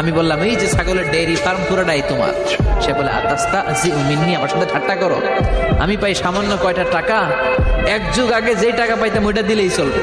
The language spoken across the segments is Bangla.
আমি বললাম, এই যে ছাগলের ডেয়ারি ফার্ম পুরোটাই তোমার। সে বলে আতাস্তা জি মিন্নি, আমার সাথে ঠাট্টা করো। আমি পাই সামান্য কয়টা টাকা, এক যুগ আগে যেই টাকা পাইতাম, ওইটা দিলেই চলবে।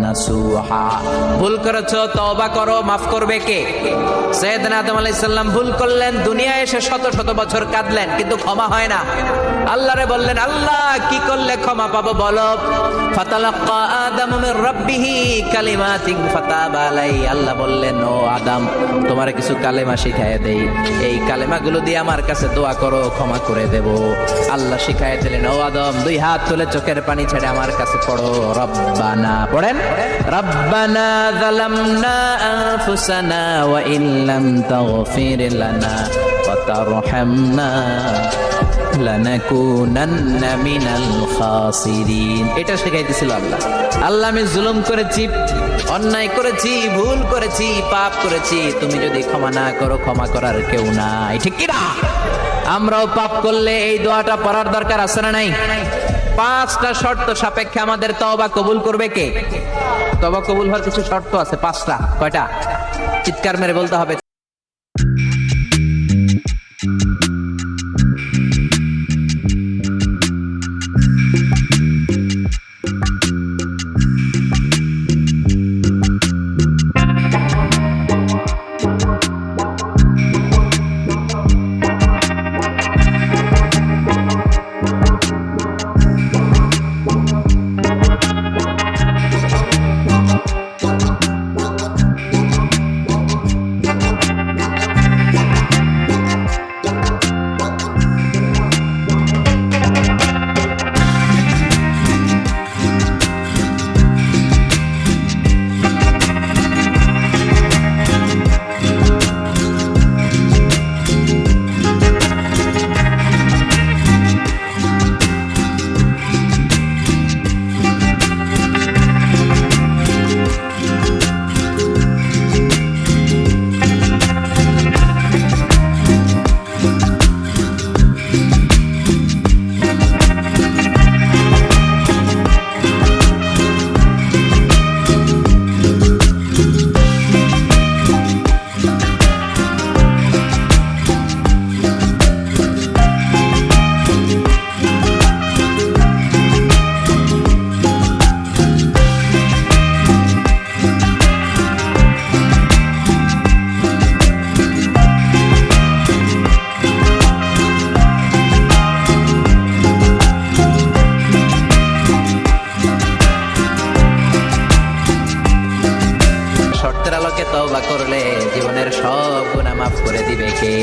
ভুল করো, মাফ করবে কে? আদম ভুল করলেন এসে শত শত বছর কাঁদলেন, কিন্তু ক্ষমা হয় না। আল্লাহরে বললেন, আল্লাহ, কি করলে ক্ষমা পাবো বলো? ফাতালাক্কা আদম মির রাব্বিহি কালিমাতিন ফাতাবা আলাই আল্লাহ বললেন, ও আদম, তোমার কিছু কালেমা শিখায় দেই। এই কালেমাগুলো দিয়ে আমার কাছে দোয়া করো, ক্ষমা করে দেব। আল্লাহ শিখায় দিলেন, ও আদম, দুই হাত তুলে চোখের পানি ছেড়ে আমার কাছে পড়ো, রব্বানা। পড়েন? যালামনা আনফুসানা ওয়া ইল্লাম তাগফির লানা ওয়া তারহামনা লানাকুনান্না মিনাল খাসিরিন এটা শেখাইতেছিল আল্লাহ। আল্লাহ আমি জুলুম করেছি, অন্যায় করেছি, ভুল করেছি, পাপ করেছি। তুমি যদি ক্ষমা না করো, ক্ষমা করার কেউ নাই। ঠিক কি আমরাও পাপ করলে এই দোয়াটা পড়ার দরকার আছে না নাই? পাঁচটা শর্ত সাপেক্ষে আমাদের তবা কবুল করবে কে? তবা কবুল হওয়ার কিছু শর্ত আছে, পাঁচটা। কয়টা? চিৎকার মেরে বলতে হবে। Bye. তওবা করলে জীবনের সব গুনাহ মাফ করে দিবে কে?